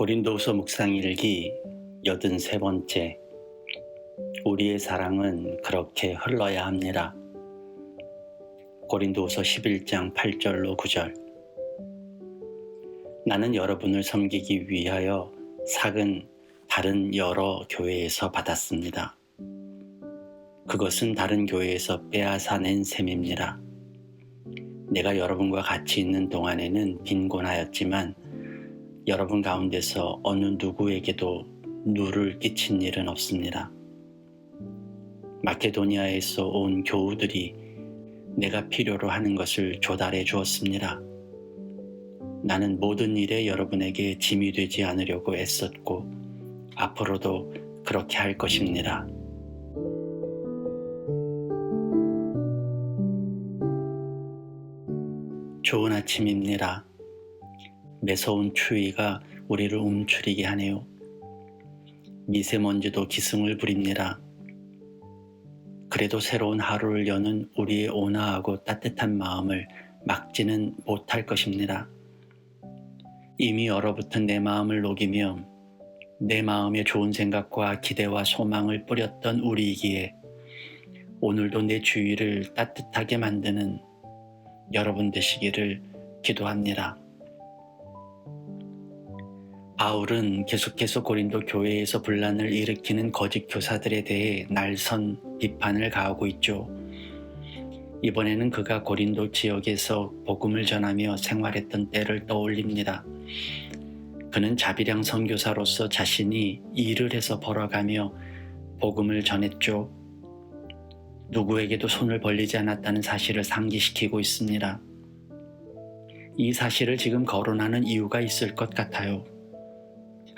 고린도서 묵상일기 83번째 우리의 사랑은 그렇게 흘러야 합니다. 고린도서 11장 8절로 9절 나는 여러분을 섬기기 위하여 삭은 다른 여러 교회에서 받았습니다. 그것은 다른 교회에서 빼앗아 낸 셈입니다. 내가 여러분과 같이 있는 동안에는 빈곤하였지만 여러분 가운데서 어느 누구에게도 누를 끼친 일은 없습니다. 마케도니아에서 온 교우들이 내가 필요로 하는 것을 조달해 주었습니다. 나는 모든 일에 여러분에게 짐이 되지 않으려고 애썼고 앞으로도 그렇게 할 것입니다. 좋은 아침입니다. 매서운 추위가 우리를 움츠리게 하네요. 미세먼지도 기승을 부립니다. 그래도 새로운 하루를 여는 우리의 온화하고 따뜻한 마음을 막지는 못할 것입니다. 이미 얼어붙은 내 마음을 녹이며 내 마음에 좋은 생각과 기대와 소망을 뿌렸던 우리이기에 오늘도 내 주위를 따뜻하게 만드는 여러분 되시기를 기도합니다. 바울은 계속해서 고린도 교회에서 분란을 일으키는 거짓 교사들에 대해 날선 비판을 가하고 있죠. 이번에는 그가 고린도 지역에서 복음을 전하며 생활했던 때를 떠올립니다. 그는 자비량 선교사로서 자신이 일을 해서 벌어가며 복음을 전했죠. 누구에게도 손을 벌리지 않았다는 사실을 상기시키고 있습니다. 이 사실을 지금 거론하는 이유가 있을 것 같아요.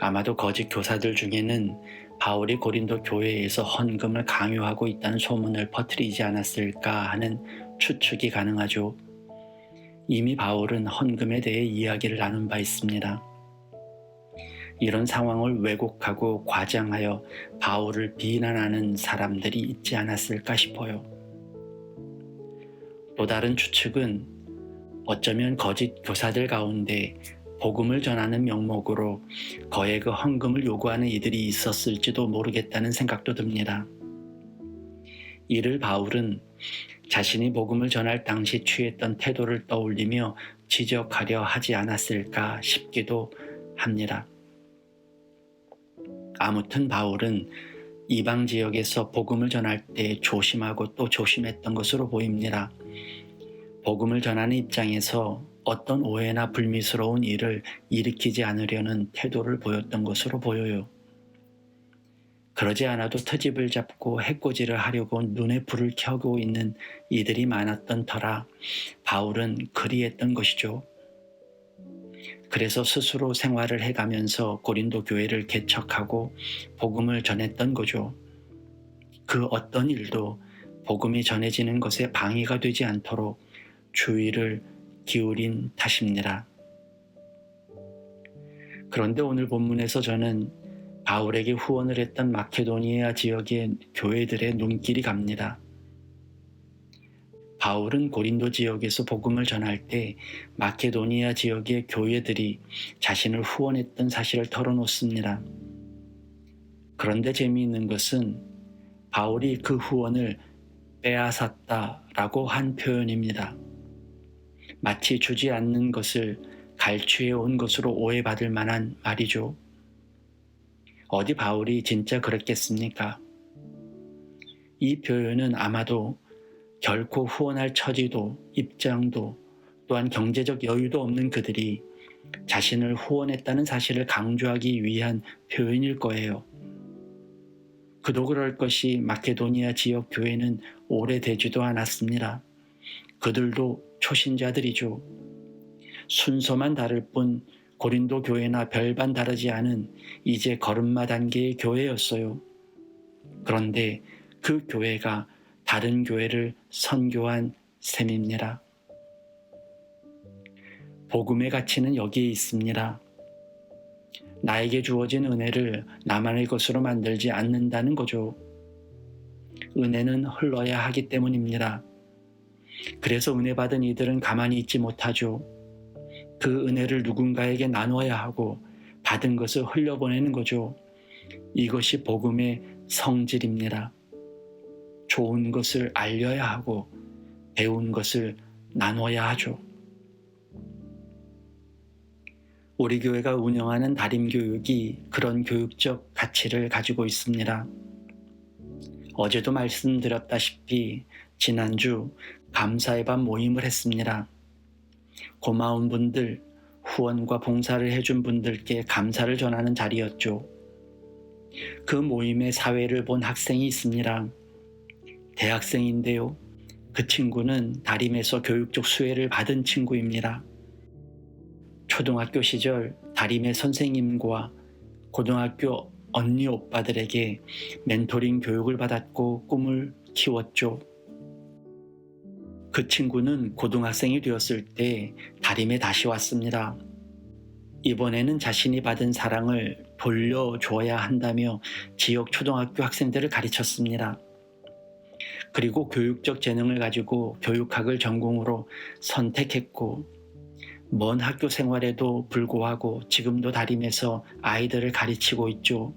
아마도 거짓 교사들 중에는 바울이 고린도 교회에서 헌금을 강요하고 있다는 소문을 퍼뜨리지 않았을까 하는 추측이 가능하죠. 이미 바울은 헌금에 대해 이야기를 나눈 바 있습니다. 이런 상황을 왜곡하고 과장하여 바울을 비난하는 사람들이 있지 않았을까 싶어요. 또 다른 추측은 어쩌면 거짓 교사들 가운데 복음을 전하는 명목으로 거액의 헌금을 요구하는 이들이 있었을지도 모르겠다는 생각도 듭니다. 이를 바울은 자신이 복음을 전할 당시 취했던 태도를 떠올리며 지적하려 하지 않았을까 싶기도 합니다. 아무튼 바울은 이방 지역에서 복음을 전할 때 조심하고 또 조심했던 것으로 보입니다. 복음을 전하는 입장에서 어떤 오해나 불미스러운 일을 일으키지 않으려는 태도를 보였던 것으로 보여요. 그러지 않아도 트집을 잡고 해코지를 하려고 눈에 불을 켜고 있는 이들이 많았던 터라 바울은 그리했던 것이죠. 그래서 스스로 생활을 해가면서 고린도 교회를 개척하고 복음을 전했던 거죠. 그 어떤 일도 복음이 전해지는 것에 방해가 되지 않도록 주의를 기울인 탓입니다. 그런데 오늘 본문에서 저는 바울에게 후원을 했던 마케도니아 지역의 교회들의 눈길이 갑니다. 바울은 고린도 지역에서 복음을 전할 때 마케도니아 지역의 교회들이 자신을 후원했던 사실을 털어놓습니다. 그런데 재미있는 것은 바울이 그 후원을 빼앗았다라고 한 표현입니다. 마치 주지 않는 것을 갈취해 온 것으로 오해받을 만한 말이죠. 어디 바울이 진짜 그랬겠습니까? 이 표현은 아마도 결코 후원할 처지도 입장도 또한 경제적 여유도 없는 그들이 자신을 후원했다는 사실을 강조하기 위한 표현일 거예요. 그도 그럴 것이 마케도니아 지역 교회는 오래되지도 않았습니다. 그들도 초신자들이죠. 순서만 다를 뿐 고린도 교회나 별반 다르지 않은 이제 걸음마 단계의 교회였어요. 그런데 그 교회가 다른 교회를 선교한 셈입니다. 복음의 가치는 여기에 있습니다. 나에게 주어진 은혜를 나만의 것으로 만들지 않는다는 거죠. 은혜는 흘러야 하기 때문입니다. 그래서 은혜 받은 이들은 가만히 있지 못하죠. 그 은혜를 누군가에게 나눠야 하고 받은 것을 흘려보내는 거죠. 이것이 복음의 성질입니다. 좋은 것을 알려야 하고 배운 것을 나눠야 하죠. 우리 교회가 운영하는 다림 교육이 그런 교육적 가치를 가지고 있습니다. 어제도 말씀드렸다시피 지난주 감사의 밤 모임을 했습니다. 고마운 분들, 후원과 봉사를 해준 분들께 감사를 전하는 자리였죠. 그 모임에 사회를 본 학생이 있습니다. 대학생인데요. 그 친구는 다림에서 교육적 수혜를 받은 친구입니다. 초등학교 시절 다림의 선생님과 고등학교 언니 오빠들에게 멘토링 교육을 받았고 꿈을 키웠죠. 그 친구는 고등학생이 되었을 때 다림에 다시 왔습니다. 이번에는 자신이 받은 사랑을 돌려줘야 한다며 지역 초등학교 학생들을 가르쳤습니다. 그리고 교육적 재능을 가지고 교육학을 전공으로 선택했고 먼 학교 생활에도 불구하고 지금도 다림에서 아이들을 가르치고 있죠.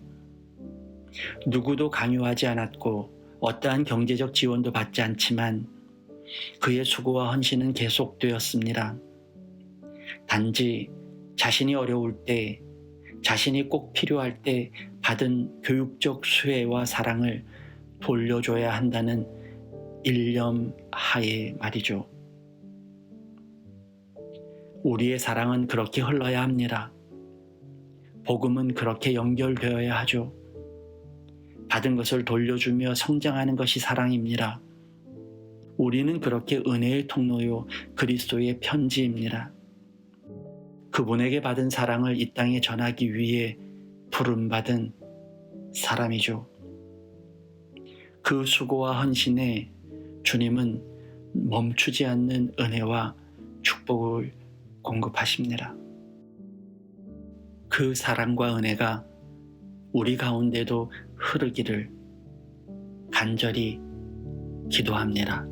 누구도 강요하지 않았고 어떠한 경제적 지원도 받지 않지만 그의 수고와 헌신은 계속되었습니다. 단지 자신이 어려울 때, 자신이 꼭 필요할 때 받은 교육적 수혜와 사랑을 돌려줘야 한다는 일념 하에 말이죠. 우리의 사랑은 그렇게 흘러야 합니다. 복음은 그렇게 연결되어야 하죠. 받은 것을 돌려주며 성장하는 것이 사랑입니다. 우리는 그렇게 은혜의 통로요 그리스도의 편지입니다. 그분에게 받은 사랑을 이 땅에 전하기 위해 부름받은 사람이죠. 그 수고와 헌신에 주님은 멈추지 않는 은혜와 축복을 공급하십니다. 그 사랑과 은혜가 우리 가운데도 흐르기를 간절히 기도합니다.